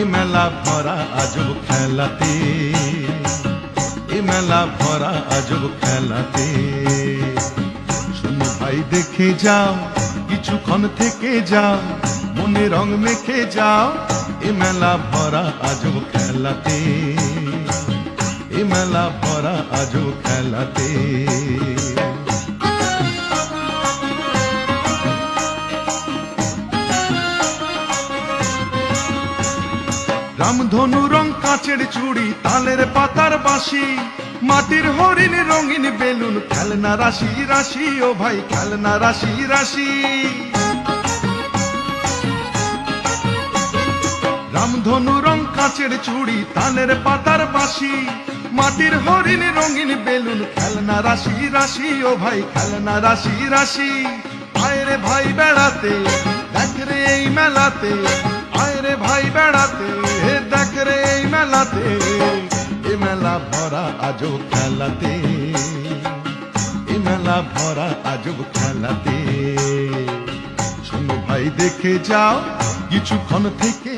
এ মেলা ভরা আজব খেলাতে এ মেলা ভরা আজব খেলাতে। শোনো ভাই, দেখে যাও, কিছুক্ষণ থেকে যাও, মনে রং মেখে যাও এ মেলা ভরা আজব খেলাতে এ মেলা ভরা আজব খেলাতে। রামধনু রং কাচের চুড়ি, তালের পাতার বাঁশি। মাটির হরিণ রঙিন বেলুন, খেলনা রাশি রাশি, ও ভাই, খেলনা রাশি রাশি। রামধনু রং কাচের চুড়ি, তালের পাতার বাঁশি। মাটির হরিণ রঙিন বেলুন, খেলনা রাশি রাশি, ও ভাই, খেলনা রাশি রাশি। আয় রে ভাই, বেড়াতে, দেখ রে এই মেলাতে। আয় রে ভাই বেড়াতে, হে দেখ রে এই মেলাতে, এ মেলা ভরা আজব খেলাতে, এ মেলা ভরা আজব খেলাতে। শোনো ভাই, দেখে যাও, কিছুক্ষণ থেকে